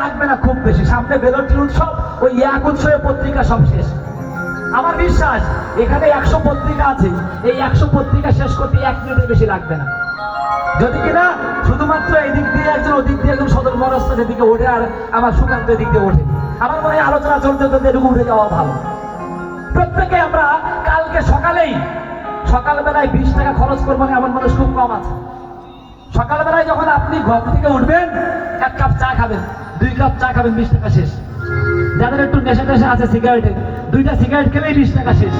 লাগবে না খুব বেশি। সামনে বেলটির উৎসব, ওই এক উৎসবে পত্রিকা সব শেষ। আমার বিশ্বাস, এখানে একশো পত্রিকা আছে। এই একশো পত্রিকা শেষ করতে এক মিনিটের বেশি লাগবে না। যদি কিনা শুধুমাত্র এদিক দিয়ে একজন, ওদিক দিয়ে একজন সদর মনস্থ যেদিকে ওঠে আর আমার সুকান্ত এদিক দিয়ে ওঠে। আমার মনে হয় আলোচনা চলতে চলতে এরকম উঠে যাওয়া ভালো। প্রত্যেকে আমরা কালকে সকালেই, সকালবেলায় বিশ টাকা খরচ করব এমন মানুষ খুব কম আছে। সকালবেলায় যখন আপনি ঘর থেকে উঠবেন, এক কাপ চা খাবেন, দুই কাপ চা খাবেন, বিশ টাকা শেষ। যাদের একটু নেশা টেশা আছে সিগারেটে দুইটা সিগারেট খেলেই বিশ টাকা শেষ।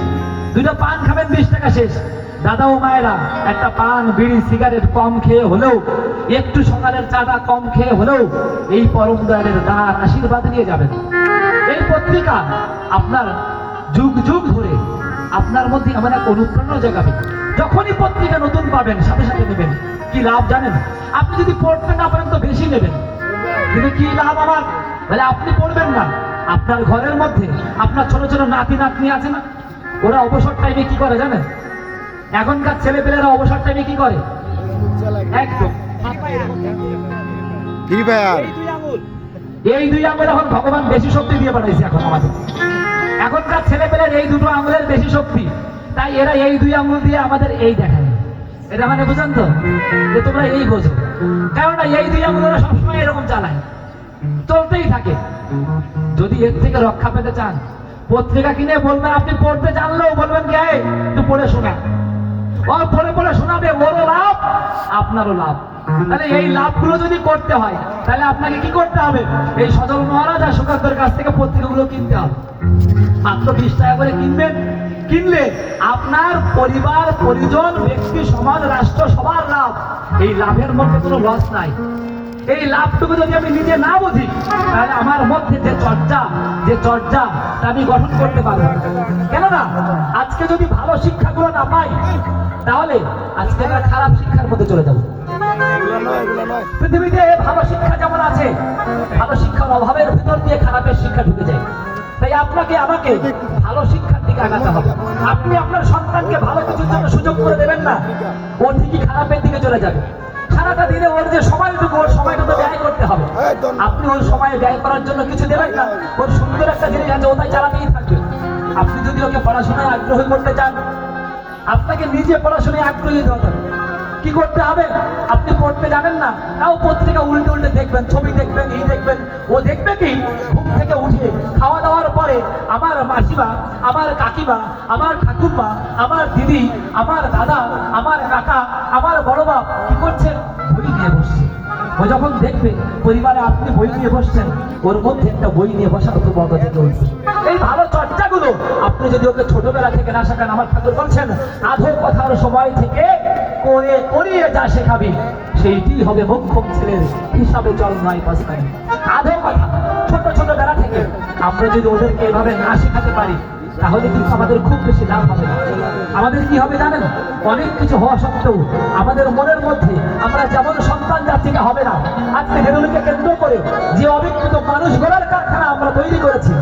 দুইটা পান খাবেন, বিশ টাকা শেষ। দাদা ও মায়েরা, একটা পান, বিড়ি, সিগারেট কম খেয়ে হলেও, একটু সকালের চাটা কম খেয়ে হলেও, এই পরম দয়ালের দান আশীর্বাদ নিয়ে যাবেন। এই পত্রিকা আপনার যুগ যুগ ধরে আপনার মধ্যে এমন এক অনুপ্রেরণা জাগাবে। যখনই পত্রিকা নতুন পাবেন সাথে সাথে নেবেন। কি লাভ জানেন? আপনি যদি পড়তে না পারেন তো বেশি নেবেন। কিন্তু কি লাভ আমার? বলে আপনি পড়বেন না। আপনার ঘরের মধ্যে আপনার ছোট ছোট নাতি নাতনি আছে না? ওরা অবসর টাইমে কি করে জানেন? এখনকার ছেলে পেলেরা অবসর টাইমে কি করে? একদম। এই দুই আঙুল। এখন ভগবান বেশি শক্তি দিয়ে পাঠাইছে এখন আমাদের। এখনকার ছেলে ছেলেপেলের এই দুটো আঙুলের বেশি শক্তি, তাই এরা এই দুই আঙুল দিয়ে আমাদের এই দেখায়। এটা মানে বুঝেন তো? যে তোমরা এই বোঝো। কেননা এই দুই আঙুল ওরা সবসময় এরকম চালায়। চলতেই থাকে। যদি এর থেকে রক্ষা পেতে চান, পত্রিকা কিনে বলবেন, আপনি পড়তে জানলেও বলবেন কে একটু পড়ে শোনা। ও, পড়ে পড়ে শোনাবে, ওরও লাভ, আপনারও লাভ। তাহলে এই লাভগুলো যদি করতে হয়, তাহলে আপনাকে কি করতে হবে? এই সজল মহারাজ আর সুকান্তর কাছ থেকে পত্রিকাগুলো কিনতে হবে। মাত্র বিশ টাকা করে কিনবেন। কিনলে আপনার পরিবার, পরিজন, ব্যক্তি, সমাজ, রাষ্ট্র, সবার লাভ। এই লাভের মধ্যে কোনো লস নাই। এই লাভটুকু যদি আমি নিজে না বুঝি, তাহলে আমার মধ্যে যে চর্চা যে চর্চা, তা আমি গঠন করতে পারব। কেননা, আজকে যদি ভালো শিক্ষাগুলো না পাই, তাহলে আজকে আমরা খারাপ শিক্ষার মধ্যে চলে যাব। পৃথিবীতে ভালো শিক্ষা যেমন আছে, ভালো শিক্ষার অভাবের ভিতর দিয়ে খারাপের শিক্ষা ঢুকে যায়। তাই আপনাকে, আমাকে ভালো শিক্ষার দিকে আগাতে হবে। আপনি আপনার সন্তানকে ভালো কিছুর জন্য সুযোগ করে দেবেন না, ও ঠিকই খারাপের দিকে চলে যাবে। সারাটা দিনে ওর যে সময়টুকু ওর সময়টা তো ব্যয় করতে হবে। আপনি ওর সময় ব্যয় করার জন্য কিছু দেবেন না। ওর সুন্দর একটা জিনিস আছে ওটাই তাই চালাতেই থাকবে। আপনি যদি ওকে পড়াশোনায় আগ্রহী করতে চান আপনাকে নিজে পড়াশোনায় আগ্রহী হতে হবে। কি করতে হবে? আপনি পড়তে জানেন না। তাও পত্রিকা উল্টে উল্টে দেখবেন, ছবি দেখবেন, এই দেখবেন, ও দেখবে কি? ঘুম থেকে উঠে খাওয়া দাওয়ার পরে আমার মাসিমা, আমার কাকিমা, আমার ঠাকুরমা, আমার দিদি, আমার দাদা, আমার কাকা, আমার বড় বাপ কি করছেন বই নিয়ে বসছে। ও যখন দেখবে পরিবারে আপনি বই নিয়ে বসছেন, ওর মধ্যে একটা বই নিয়ে বসার খুব অগত চলছে এই ভালো চর্চাগুলো, আপনি যদি ওকে ছোটবেলা থেকে না শেখান, আমার ঠাকুর বলছেন আধো কথার সময় থেকে করে, করিয়ে যা শেখাবি সেইটি হবে মোক্ষম ছেলের হিসাবে চল নয় পাঁচখানি আধো কথা, ছোট ছোট বেলা থেকে। আমরা যদি ওদেরকে এভাবে না শেখাতে পারি, তাহলে কিন্তু আমাদের খুব বেশি লাভ হবে আমাদের কি হবে জানেন? অনেক কিছু হওয়া সত্ত্বেও আমাদের মনের মধ্যে আমরা যেমন সন্তান জাতিকে হবে না, আজকে বেরোলিকে কেন্দ্র করে যে অবিকৃত মানুষ গড়ার কারখানা আমরা তৈরি করেছি